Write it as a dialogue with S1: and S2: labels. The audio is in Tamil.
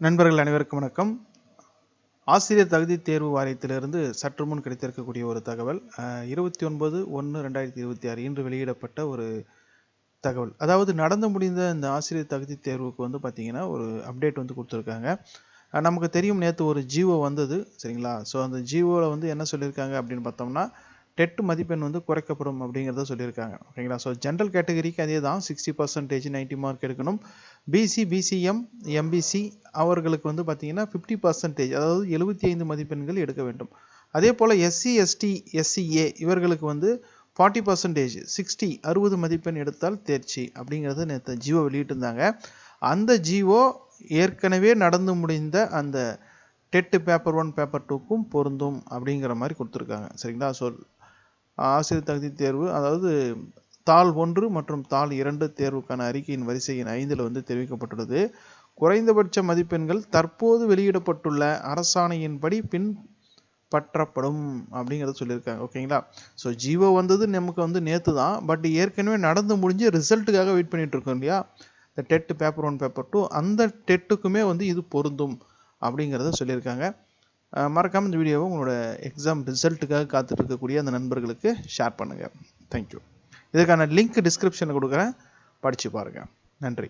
S1: நண்பர்கள் அனைவருக்கும் வணக்கம். ஆசிரியர் தகுதி தேர்வு வாரியத்திலிருந்து சற்று முன் கிடைத்திருக்கக்கூடிய ஒரு தகவல் இருபத்தி ஒன்பது ஒன்று ரெண்டாயிரத்தி இருபத்தி ஆறு இன்று வெளியிடப்பட்ட ஒரு தகவல். அதாவது நடந்து முடிந்த இந்த ஆசிரியர் தகுதி தேர்வுக்கு வந்து பார்த்தீங்கன்னா ஒரு அப்டேட் வந்து கொடுத்துருக்காங்க. நமக்கு தெரியும் நேற்று ஒரு ஜிஓ வந்தது சரிங்களா? ஸோ அந்த ஜிஓவில் வந்து என்ன சொல்லியிருக்காங்க அப்படின்னு பார்த்தோம்னா டெட் மதிப்பெண் வந்து குறைக்கப்படும் அப்படிங்கிறத சொல்லியிருக்காங்க. ஓகேங்களா? ஸோ ஜென்ரல் கேட்டகரிக்கு அதே தான் சிக்ஸ்டி பர்சன்டேஜ் நைன்ட்டி மார்க் எடுக்கணும் பிசி பிசிஎம் எம்பிசி அவர்களுக்கு வந்து பார்த்தீங்கன்னா ஃபிஃப்டி பர்சன்டேஜ் அதாவது எழுபத்தி ஐந்து மதிப்பெண்கள் எடுக்க வேண்டும். அதே போல் எஸ்சி எஸ்டி எஸ்சிஏ இவர்களுக்கு வந்து ஃபார்ட்டி பர்சன்டேஜ் சிக்ஸ்டி அறுபது மதிப்பெண் எடுத்தால் தேர்ச்சி அப்படிங்கிறது நேற்று ஜியோ வெளியிட்டிருந்தாங்க. அந்த ஜிஓ ஏற்கனவே நடந்து முடிந்த அந்த டெட்டு பேப்பர் ஒன் பேப்பர் டூக்கும் பொருந்தும் அப்படிங்கிற மாதிரி கொடுத்துருக்காங்க. சரிங்களா? ஸோ ஆசிரியர் தகுதி தேர்வு அதாவது தாள் ஒன்று மற்றும் தாள் இரண்டு தேர்வுக்கான அறிக்கையின் வரிசையின் ஐந்தில் வந்து தெரிவிக்கப்பட்டுள்ளது. குறைந்தபட்ச மதிப்பெண்கள் தற்போது வெளியிடப்பட்டுள்ள அரசாணையின்படி பின்பற்றப்படும் அப்படிங்கிறத சொல்லியிருக்காங்க. ஓகேங்களா? ஸோ ஜீவோ வந்தது நமக்கு வந்து நேற்று தான். பட் ஏற்கனவே நடந்து முடிஞ்சு ரிசல்ட்டுக்காக வெயிட் பண்ணிகிட்ருக்கோம் இருக்கோம் இல்லையா? இந்த TET paper one paper two அந்த டெட்டுக்குமே வந்து இது பொருந்தும் அப்படிங்கிறத சொல்லியிருக்காங்க. மறக்காமல் இந்த வீடியோவை உங்களோட எக்ஸாம் ரிசல்ட்டுக்காக காத்துட்டு இருக்கக்கூடிய அந்த நண்பர்களுக்கு ஷேர் பண்ணுங்கள் தேங்க்யூ இதுக்கான லிங்க் டிஸ்கிரிப்ஷனில் கொடுக்குறேன். படித்து பாருங்கள் நன்றி.